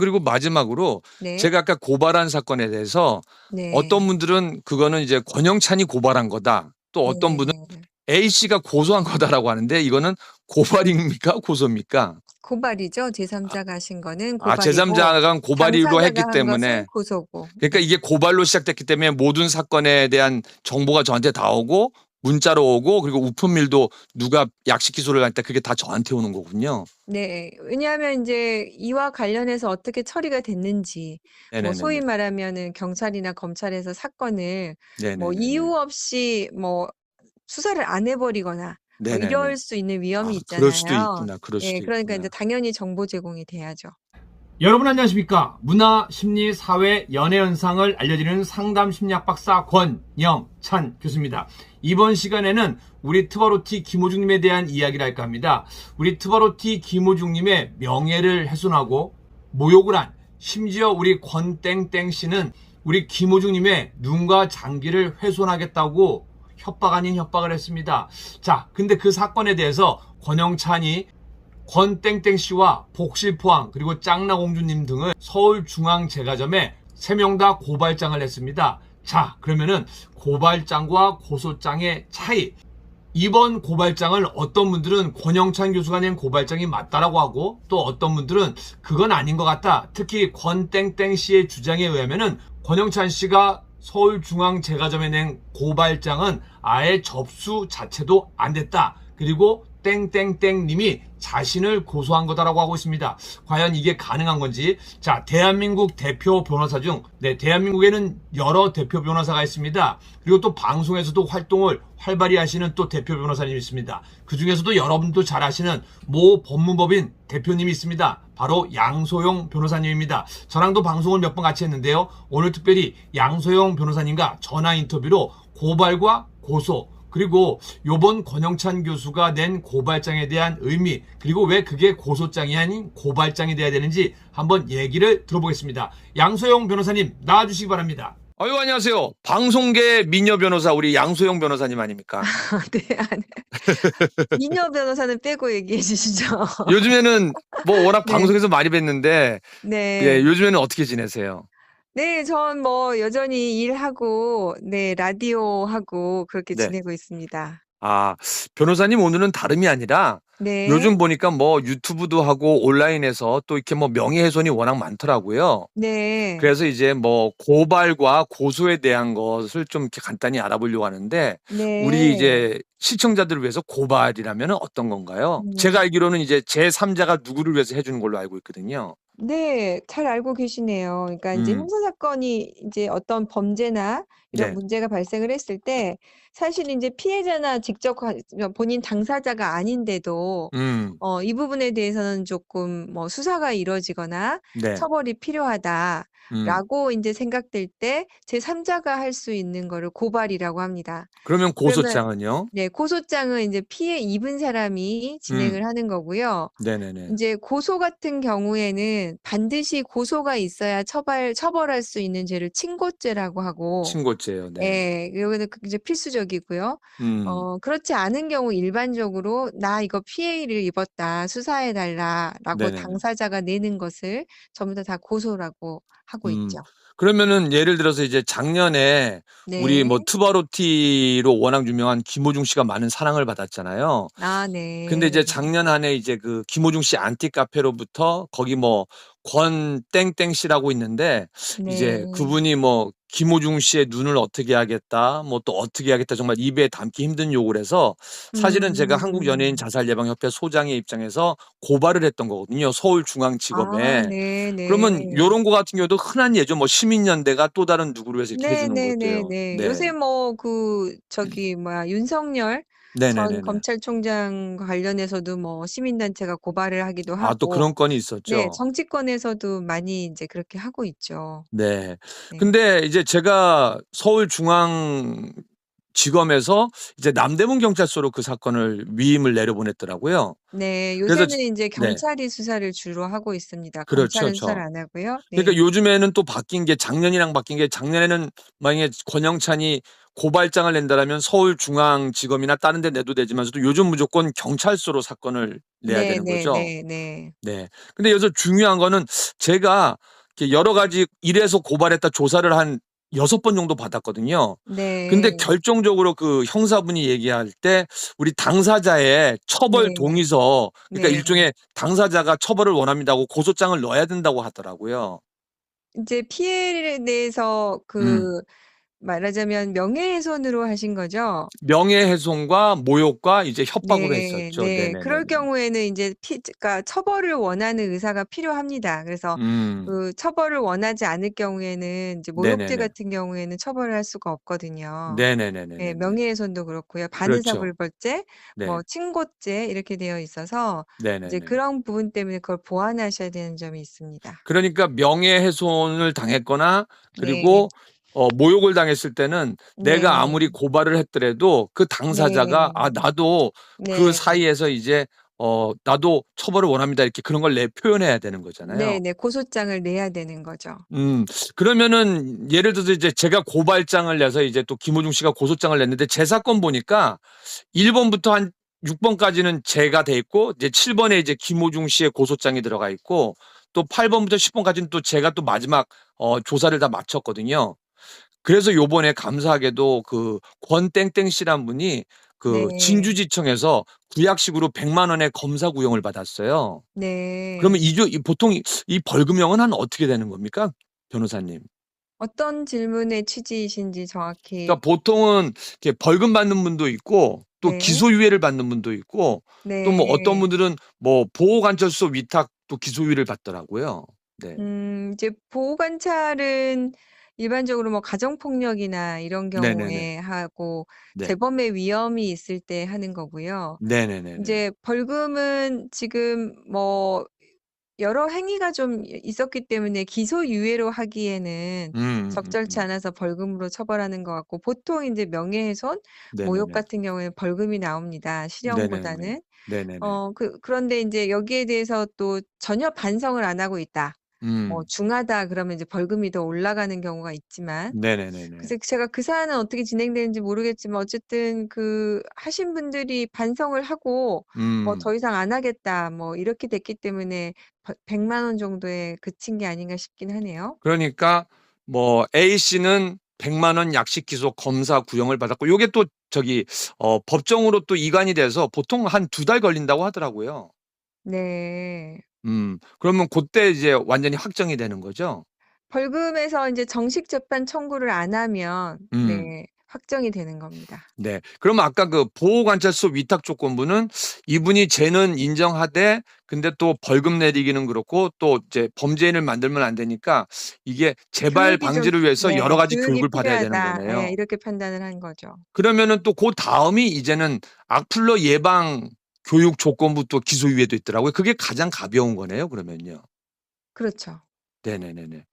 그리고 마지막으로 네. 제가 아까 고발한 사건에 대해서 네. 어떤 분들은 그거는 이제 권영찬이 고발한 거다. 또 어떤 분은 네. A 씨가 고소한 거다라고 하는데 이거는 고발입니까 고소입니까? 고발이죠. 제3자가 하신 거는 아 고발이고 제3자가 고발이로 했기 한 때문에 것은 고소고. 그러니까 이게 고발로 시작됐기 때문에 모든 사건에 대한 정보가 저한테 다 오고 문자로 오고 그리고 우편밀도 누가 약식 기소를 할 때 그게 다 저한테 오는 거군요. 네. 왜냐하면 이제 이와 관련해서 어떻게 처리가 됐는지 뭐 네네네. 소위 말하면은 경찰이나 검찰에서 사건을 네네네. 뭐 이유 없이 뭐 수사를 안 해버리거나 뭐 네네네. 이럴 수 있는 위험이 아, 있잖아요. 그럴 수도 있구나. 그럴 수도 예, 그러니까 있구나. 이제 당연히 정보 제공이 돼야죠. 여러분 안녕하십니까? 문화 심리 사회 연애 현상을 알려드리는 상담 심리학 박사 권영찬 교수입니다. 이번 시간에는 우리 트바로티 김호중님에 대한 이야기를 할까 합니다. 우리 트바로티 김호중님의 명예를 훼손하고 모욕을 한 심지어 우리 권땡땡 씨는 우리 김호중님의 눈과 장기를 훼손하겠다고 협박 아닌 협박을 했습니다. 자 근데 그 사건에 대해서 권영찬이 권땡땡 씨와 복실포항 그리고 짱나공주님 등을 서울중앙제과점에 3명 다 고발장을 했습니다. 자 그러면은 고발장과 고소장의 차이 이번 고발장을 어떤 분들은 권영찬 교수가 낸 고발장이 맞다라고 하고 또 어떤 분들은 그건 아닌 것 같다. 특히 권땡땡 씨의 주장에 의하면은 권영찬 씨가 서울중앙제과점에 낸 고발장은 아예 접수 자체도 안 됐다. 그리고 땡땡땡님이 자신을 고소한 거다라고 하고 있습니다. 과연 이게 가능한 건지. 자, 대한민국 대표 변호사 중, 네, 대한민국에는 여러 대표 변호사가 있습니다. 그리고 또 방송에서도 활동을 활발히 하시는 또 대표 변호사님이 있습니다. 그 중에서도 여러분도 잘 아시는 모 법무법인 대표님이 있습니다. 바로 양소영 변호사님입니다. 저랑도 방송을 몇 번 같이 했는데요. 오늘 특별히 양소영 변호사님과 전화 인터뷰로 고발과 고소, 그리고 요번 권영찬 교수가 낸 고발장에 대한 의미 그리고 왜 그게 고소장이 아닌 고발장이 돼야 되는지 한번 얘기를 들어보겠습니다. 양소영 변호사님 나와주시기 바랍니다. 아유 안녕하세요. 방송계 미녀 변호사 우리 양소영 변호사님 아닙니까? 네, 안- 미녀 변호사는 빼고 얘기해 주시죠. 요즘에는 뭐 워낙 네. 방송에서 많이 뵀는데 네. 예, 요즘에는 어떻게 지내세요? 네, 전 뭐 여전히 일하고, 네, 라디오 하고 그렇게 네. 지내고 있습니다. 아 변호사님 오늘은 다름이 아니라 네. 요즘 보니까 뭐 유튜브도 하고 온라인에서 또 이렇게 뭐 명예훼손이 워낙 많더라고요. 네. 그래서 이제 뭐 고발과 고소에 대한 것을 좀 이렇게 간단히 알아보려고 하는데 네. 우리 이제 시청자들을 위해서 고발이라면 어떤 건가요? 음. 제가 알기로는 이제 제3자가 누구를 위해서 해주는 걸로 알고 있거든요. 네, 잘 알고 계시네요. 그러니까 이제 음. 형사 사건이 이제 어떤 범죄나 이런 네. 문제가 발생을 했을 때 사실 이제 피해자나 직접 관- 본인 당사자가 아닌데도 음, 어, 이 부분에 대해서는 조금 뭐 수사가 이루어지거나 네. 처벌이 필요하다. 음. 라고 이제 생각될 때 제3자가 할 수 있는 거를 고발이라고 합니다. 그러면 그러면 고소장은요? 네, 고소장은 이제 피해 입은 사람이 음. 진행을 하는 거고요. 네네네. 이제 고소 같은 경우에는 반드시 고소가 있어야 처벌 처벌할 수 있는 죄를 친고죄라고 하고 친고 죄요. 네. 예, 여기는 그 이제 필수적이고요. 음. 어, 그렇지 않은 경우 일반적으로 나 이거 피해를 입었다. 수사해 달라라고 네네네. 당사자가 내는 것을 전부 다 다 고소라고 하고 음. 있죠. 그러면은 예를 들어서 이제 작년에 우리 뭐 네. 투바로티로 워낙 유명한 김호중 씨가 많은 사랑을 받았잖아요. 아, 근데 이제 네. 작년 한해 이제 그 김호중 씨 안티 카페로부터 거기 뭐 권 땡땡 씨라고 있는데 이제 네. 그분이 뭐 김호중 씨의 눈을 어떻게 하겠다, 뭐 또 어떻게 하겠다 정말 입에 담기 힘든 욕을 해서 사실은 제가 한국 연예인 음. 자살 예방 협회 소장의 입장에서 고발을 했던 거거든요. 아, 서울중앙지검에. 네, 그러면 네. 요런 거 같은 경우도 흔한 예죠. 뭐 시민연대가 또 다른 누구를 위해서 이렇게 네, 해주는 네, 네, 것도요. 네. 네. 요새 뭐 그 저기 뭐야 윤석열 전 네네네네. 검찰총장 관련해서도 뭐 시민단체가 고발을 하기도 아, 또 하고, 그런 건이 네, 있었죠. 정치권에서도 많이 이제 그렇게 하고 있죠. 네. 네. 근데 이제 제가 서울중앙지검에서 이제 남대문 경찰서로 그 사건을 위임을 내려보냈더라고요. 네, 그래서 요새는 이제 네. 경찰이 수사를 주로 하고 있습니다. 그렇죠, 검찰은 수사를 저. 안 하고요. 그러니까 네. 요즘에는 또 바뀐 게 작년이랑 바뀐 게 작년에는 만약에 권영찬이 고발장을 낸다라면 서울중앙지검이나 다른 데 내도 되지만서도 요즘 무조건 경찰서로 사건을 내야 되는 거죠. 네네네. 네. 근데 여기서 중요한 거는 제가 이렇게 여러 가지 이래서 고발했다 조사를 한 6번 정도 받았거든요. 네. 근데 결정적으로 그 형사분이 얘기할 때 우리 당사자의 처벌 네. 동의서 그러니까 네. 일종의 당사자가 처벌을 원합니다고 고소장을 넣어야 된다고 하더라고요. 이제 피해에 대해서 음. 그 말하자면 명예훼손으로 하신 거죠? 명예훼손과 모욕과 이제 협박으로 네. 했었죠. 네. 그럴 네네네네. 경우에는 인제 피 그러니까 처벌을 원하는 의사가 필요합니다. 그래서 음. 그 처벌을 원하지 않을 경우에는 이제 모욕죄 네네네. 같은 경우에는 처벌을 할 수가 없거든요. 네. 네네네네네네. 명예훼손도 그렇고요. 그렇죠. 반의사불벌죄, 네. 뭐 친고죄 이렇게 되어 있어서 이제 네네네. 그런 부분 때문에 그걸 보완하셔야 되는 점이 있습니다. 그러니까 명예훼손을 당했거나 네. 그리고 어 모욕을 당했을 때는 내가 네. 아무리 고발을 했더라도 그 당사자가 네. '아 나도 그 네. 사이에서 이제 어 나도 처벌을 원합니다.' 이렇게 그런 걸 내 표현해야 되는 거잖아요. 네 네. 고소장을 내야 되는 거죠. 음. 그러면은 예를 들어서 이제 제가 고발장을 내서 이제 또 김호중 씨가 고소장을 냈는데 제 사건 보니까 1 번부터 한 6 번까지는 제가 돼 있고 이제 7 번에 이제 김호중 씨의 고소장이 들어가 있고 또 8 번부터 10 번까지는 또 제가 또 마지막 어 조사를 다 마쳤거든요. 그래서 요번에 감사하게도 그 권땡땡 씨란 분이 그 네. 진주지청에서 구약식으로 1 0 0만 원의 검사 구형을 받았어요. 네. 그러면 이조 이 보통 이 이 벌금형은 한 어떻게 되는 겁니까? 변호사님. 어떤 질문의 취지이신지 정확히 그러니까 보통은 이렇게 벌금 받는 분도 있고 또 네. 기소유예를 받는 분도 있고 또 뭐 어떤 네. 분들은 뭐 보호관찰소 위탁 또 기소유예를 받더라고요. 네. 음 이제 보호관찰은 일반적으로 뭐 가정폭력이나 이런 네네네. 경우에 하고 네. 재범의 위험이 있을 때 하는 거고요. 네네네네. 인제 벌금은 지금 뭐 여러 행위가 좀 이 있었기 때문에 기소유예로 하기에는 음 적절치 음음. 않아서 벌금으로 처벌하는 것 같고 보통 인제 명예훼손, 모욕 네네네. 같은 경우에는 벌금이 나옵니다, 네네네. 실형보다는. 네네네. 어 그 그런데 인제 여기에 대해서 또 전혀 반성을 안 하고 있다. 뭐 음. 중하다 그러면 이제 벌금이 더 올라가는 경우가 있지만 네네네네. 그래서 제가 그 사안은 어떻게 진행되는지 모르겠지만 어쨌든 그 하신 분들이 반성을 하고 뭐 음. '더 이상 안 하겠다.' 뭐 이렇게 됐기 때문에 벌 1 0 0만 원 정도에 그친 게 아닌가 싶긴 하네요. 그러니까 뭐 A 씨는 1 0 0만 원 약식 기소 검사 구형을 받았고 요게 또 저기 어 법정으로 또 이관이 돼서 보통 한 2달 걸린다고 하더라고요. 네. 음. 그러면 고때 이제 완전히 확정이 되는 거죠? 벌금에서 인제 정식 재판 청구를 안 하면 음. 네 확정이 되는 겁니다. 네. 그러면 아까 그 보호관찰소 위탁 조건부는 이분이 죄는 인정하되 근데 또 벌금 내리기는 그렇고 또 이제 범죄인을 만들면 안 되니까 이게 재발 교육이 좀 방지를 위해서 네 여러 가지 교육이 교육을 받아야 되는 필요하다. 거네요. 예 이렇게 판단을 한 거죠. 그러면은 또 고다음이 이제는 악플러 예방 교육 조건부 또 기소유예도 있더라고요. 그게 가장 가벼운 거네요, 그러면요. 그렇죠. 네네네네.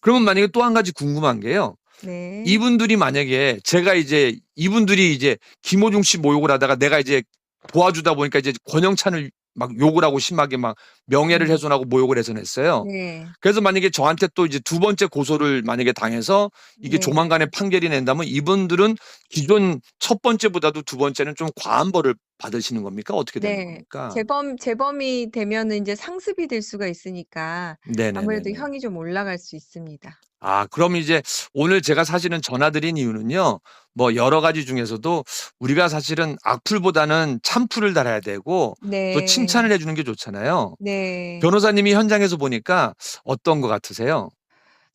그러면 만약에 또 한 가지 궁금한 게요. 네. 이분들이 만약에 제가 이제 이분들이 이제 김호중 씨 모욕을 하다가 내가 이제 도와주다 보니까 이제 권영찬을 막 욕을 하고 심하게 막 명예를 음. 훼손하고 모욕을 훼손했어요. 네. 그래서 만약에 저한테 또 이제 두 번째 고소를 만약에 당해서 이게 네. 조만간에 판결이 낸다면 이분들은 기존 첫 번째보다도 두 번째는 좀 과한 벌을 받으시는 겁니까? 어떻게 되는 네. 겁니까? 재범 재범이 되면은 인제 상습이 될 수가 있으니까 아무래도 네네네네. 형이 좀 올라갈 수 있습니다. 아 그럼 이제 오늘 제가 사실은 전화 드린 이유는요. 뭐 여러 가지 중에서도 우리가 사실은 악플보다는 참플을 달아야 되고 또 네. 칭찬을 해 주는 게 좋잖아요. 네. 변호사님이 현장에서 보니까 어떤 것 같으세요?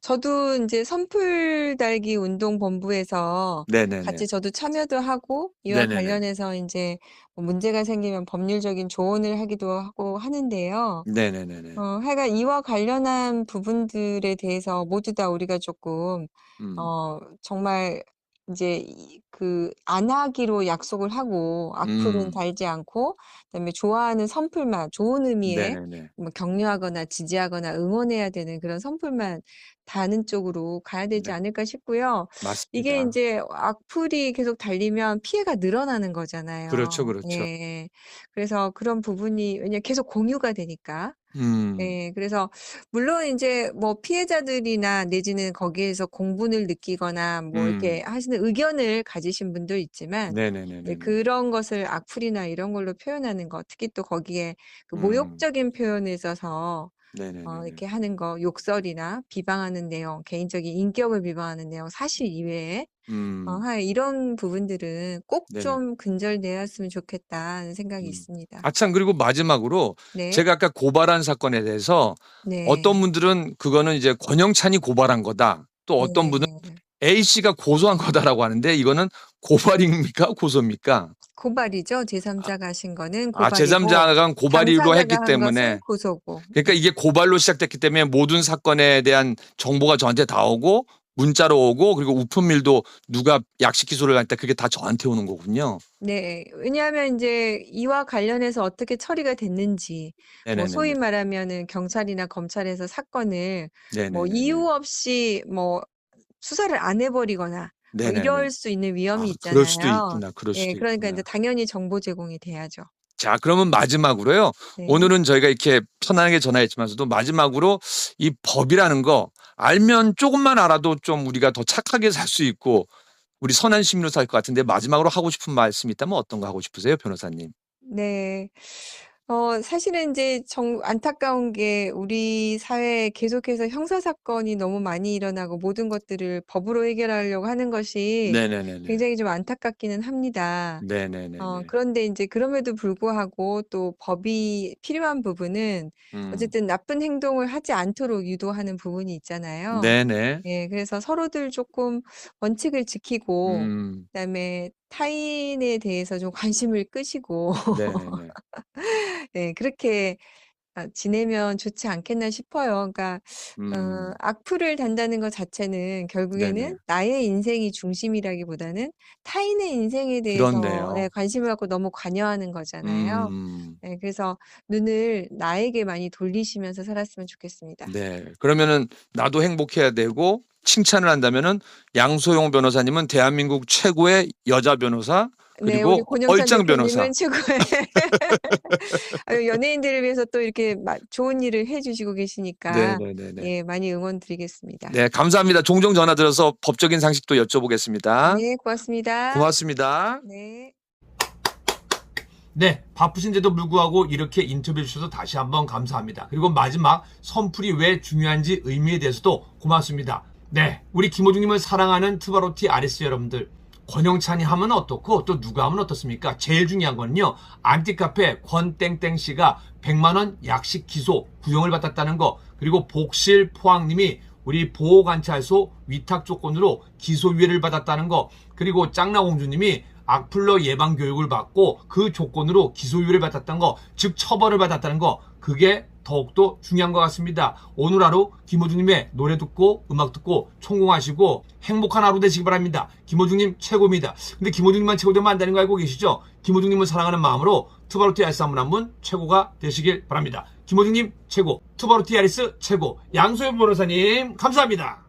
저도 인제 선풀 달기 운동 본부에서 네네네. 같이 저도 참여도 하고 이와 네네네. 관련해서 인제 뭐 문제가 생기면 법률적인 조언을 하기도 하고 하는데요. 네네네네. 어 하여간 이와 관련한 부분들에 대해서 모두 다 우리가 쪼끔 음. 어 정말 인제 이 그 안 하기로 약속을 하고 악플은 음. 달지 않고 그다음에 좋아하는 선풀만 좋은 의미의 네네네. 뭐 격려하거나 지지하거나 응원해야 되는 그런 선풀만 다는 쪽으로 가야 되지 네. 않을까 싶고요. 이게 맞습니다. 인제 악플이 계속 달리면 피해가 늘어나는 거잖아요. 그렇죠, 그렇죠. 예. 그래서 그런 부분이 왜냐면 계속 공유가 되니까 음. 예. 그래서 물론 인제 뭐 피해자들이나 내지는 거기에서 공분을 느끼거나 뭐 음. 이렇게 하시는 의견을 가지신 분도 있지만 네 네네네네네. 그런 것을 악플이나 이런 걸로 표현하는 거 특히 또 거기에 그 음. 모욕적인 표현에 있어서 어 네네네네. 이렇게 하는 거 욕설이나 비방하는 내용, 개인적인 인격을 비방하는 내용 사실 이외에 어 음. 하 이런 부분들은 꼭 네네. 좀 근절되었으면 좋겠다는 생각이 음. 있습니다. 아참 그리고 마지막으로 네. 제가 아까 고발한 사건에 대해서 네. 어떤 분들은 그거는 이제 권영찬이 고발한 거다. 또 어떤 분은 네. A씨가 고소한 거다라고 하는데 이거는 고발입니까? 고소입니까? 고발이죠. 제3자가 하신 거는 아 고발이고 제3자가 고발로 당사자가 했기 한 때문에 것은 고소고. 그러니까 이게 고발로 시작됐기 때문에 모든 사건에 대한 정보가 저한테 다 오고 문자로 오고 그리고 우편밀도 누가 약식 기소를 할 때 그게 다 저한테 오는 거군요. 네. 왜냐하면 인제 이와 관련해서 어떻게 처리가 됐는지 뭐 소위 네네네네. 말하면은 경찰이나 검찰에서 사건을 뭐 네네네네. 이유 없이 뭐 수사를 안 해 버리거나 뭐 네네네. 이럴 수 있는 아 위험이 그럴 수도 있잖아요. 있구나. 그럴 예. 수도 그러니까 인제 있구나. 당연히 정보 제공이 돼야죠. 자 그러면 마지막으로요. 네. 오늘은 저희가 이렇게 편안하게 전화했지만서도 마지막으로 이 법이라는 거 알면 쪼금만 알아도 좀 우리가 더 착하게 살 수 있고 우리 선한 시민으로 살 것 같은데 마지막으로 하고 싶은 말씀 있다면 어떤 거 하고 싶으세요, 변호사님? 네. 어 사실은 인제 정 안타까운 게 우리 사회에 계속해서 형사 사건이 너무 많이 일어나고 모든 것들을 법으로 해결하려고 하는 것이 네네네네. 굉장히 좀 안타깝기는 합니다. 어 네네네네. 그런데 인제 그럼에도 불구하고 또 법이 필요한 부분은 음. 어쨌든 나쁜 행동을 하지 않도록 유도하는 부분이 있잖아요. 네네. 예. 그래서 서로들 쪼끔 원칙을 지키고 음. 그다음에 타인에 대해서 좀 관심을 끄시고 네네네. 네 그렇게 아 지내면 좋지 않겠나 싶어요. 그러니까 어 음. 악플을 단다는 것 자체는 네네. 결국에는 나의 인생이 중심이라기보다는 타인의 인생에 대해서 예 그렇네요. 관심을 갖고 너무 관여하는 거잖아요. 음. 예. 그래서 눈을 나에게 많이 돌리시면서 살았으면 좋겠습니다. 네. 그러면은 나도 행복해야 되고 칭찬을 한다면은 양소영 변호사님은 대한민국 최고의 여자 변호사 네. 우리 그리고 권영찬 얼짱 변호사. 대표님은 최고의 아유 연예인들을 위해서 또 이렇게 마 좋은 일을 해 주시고 계시니까 네네네네. 예 많이 응원 드리겠습니다. 네 감사합니다. 종종 전화 드려서 법적인 상식도 여쭤보겠습니다. 네 고맙습니다. 고맙습니다. 네. 네, 바쁘신데도 불구하고 이렇게 인터뷰해 주셔서 다시 한번 감사합니다. 그리고 마지막 선풀이 왜 중요한지 의미에 대해서도 고맙습니다. 네, 우리 김호중님을 사랑하는 트바로티 아레스 여러분들. 권영찬이 하면 어떻고 또 누가 하면 어떻습니까? 제일 중요한 건요. 안티카페 권땡땡 씨가 100만 원 약식 기소 구형을 받았다는 거. 그리고 복실 포항님이 우리 보호관찰소 위탁 조건으로 기소유예를 받았다는 거. 그리고 짱나공주님이 악플러 예방 교육을 받고 그 조건으로 기소유예를 받았다는 거, 즉 처벌을 받았다는 거, 그게 더욱더 중요한 것 같습니다. 오늘 하루 김호중님의 노래 듣고 음악 듣고 성공하시고 행복한 하루 되시기 바랍니다. 김호중님 최고입니다. 근데 김호중님만 최고 되면 안 되는 거 알고 계시죠? 김호중님을 사랑하는 마음으로 투바로티 아리스 한 분 한 분 최고가 되시길 바랍니다. 김호중님 최고, 투바로티 아리스 최고, 양소연 변호사님 감사합니다.